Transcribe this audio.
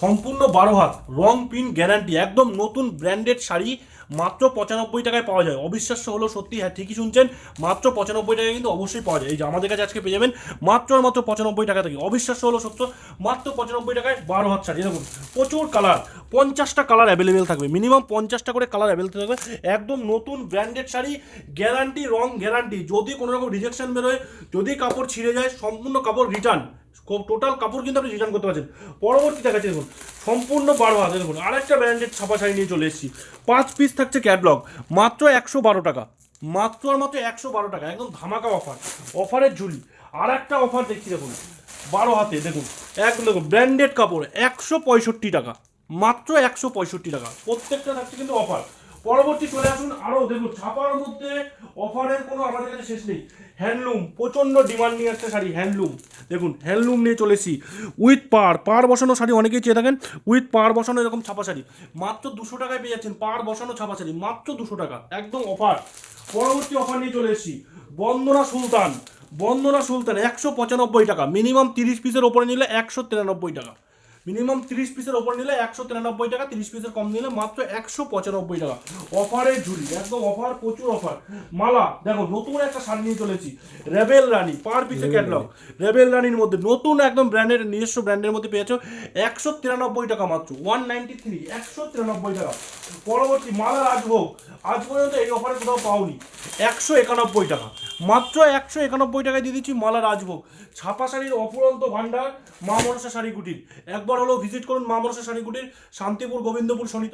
সম্পূর্ণ বারো হাত, রং পিন গ্যারান্টি, একদম নতুন ব্র্যান্ডেড শাড়ি মাত্র পঁচানব্বই টাকায় পাওয়া যায়। অবিশ্বাস্য হলো সত্যি হ্যাঁ ঠিকই শুনছেন, মাত্র পঁচানব্বই টাকায় কিন্তু অবশ্যই পাওয়া যায়। এই যে আমাদের কাছে আজকে পেয়ে যাবেন মাত্র আর মাত্র পঁচানব্বই টাকা থেকে। অবিশ্বাস্য হলো সত্য, মাত্র পঁচানব্বই টাকায় বারো হাত শাড়ি। দেখুন, প্রচুর কালার, পঞ্চাশটা কালার অ্যাভেলেবেল থাকবে। মিনিমাম পঞ্চাশটা করে কালার অ্যাভেলেবেল থাকবে। একদম নতুন ব্র্যান্ডেড শাড়ি, গ্যারান্টি, রং, গ্যারান্টি। যদি কোনো রকম রিজেকশন বেরোয়, যদি কাপড় ছিঁড়ে যায়, সম্পূর্ণ কাপড় রিটার্ন টোটাল কাপড় কিন্তু আপনি রিটার্ন করতে পারছেন। পরবর্তী দেখা দেখাচ্ছি দেখুন, সম্পূর্ণ বারো হাতে দেখুন, আরেকটা ব্র্যান্ডেড ছাপা শাড়ি নিয়ে চলে এসেছি। পাঁচ পিস থাকছে ক্যাটলগ মাত্র একশো বারো টাকা, মাত্র আর মাত্র একশো বারো টাকা, একদম ধামাকা অফার অফারের ঝুলি। আর একটা অফার দেখছি দেখুন, বারো হাতে, দেখুন, একদম দেখুন ব্র্যান্ডেড কাপড়, একশো পঁয়ষট্টি টাকা, মাত্র একশো পঁয়ষট্টি টাকা, প্রত্যেকটা থাকছে কিন্তু অফার পরবর্তী চলে আসুন আরও। দেখুন, ছাপার মধ্যে অফারের কোনো আমাদের কাছে শেষ নেই। হ্যান্ডলুম, প্রচণ্ড ডিমান্ড নিয়ে আসছে শাড়ি, হ্যান্ডলুম। দেখুন, হ্যান্ডলুম নিয়ে চলেছি উইথ পার পার বসানো শাড়ি, অনেকেই চেয়ে থাকেন, উইথ পার বসানো এরকম ছাপা শাড়ি। মাত্র দুশো টাকায় পেয়ে যাচ্ছেন পার বসানো ছাপা শাড়ি, মাত্র দুশো টাকা, একদম অফার। পরবর্তী অফার নিয়ে চলে এসেছি। বন্দনা সুলতান বন্দনা সুলতান, একশো পঁচানব্বই টাকা, মিনিমাম তিরিশ পিসের ওপরে নিলে একশো তিরানব্বই টাকা। মিনিমাম তিরিশ পিসের ওপর নিলে একশো তিরানব্বই টাকা তিরিশ পিসের কম নিলে মাত্র একশো পঁচানব্বই টাকা। অফারের ঝুলি একদম অফার প্রচুর অফার মালা দেখো নতুন একটা শাড়ি নিয়ে চলেছি। রেবেল রানী পার পিসে ক্যাটলগ রেবেল রানীর মধ্যে নতুন একদম ব্র্যান্ডের নিজস্ব ব্র্যান্ডের মধ্যে পেয়েছ একশো তিরানব্বই টাকা মাত্র ওয়ান নাইনটি থ্রি একশো তিরানব্বই টাকা। পরবর্তী মালা রাজভোগ আজ পর্যন্ত এই অফারে কোথাও পাওনি। একশো একানব্বই টাকা। মাত্র একশো একানব্বই টাকায় দিয়ে দিচ্ছি মালা রাজভোগ। ছাপা শাড়ির অপুরন্ত ভান্ডার মা মনসা শাড়ি কুটির একবার হলো ভিজিট করুন মা মনসা শাড়ি কুটির শান্তিপুর গোবিন্দপুর শনিত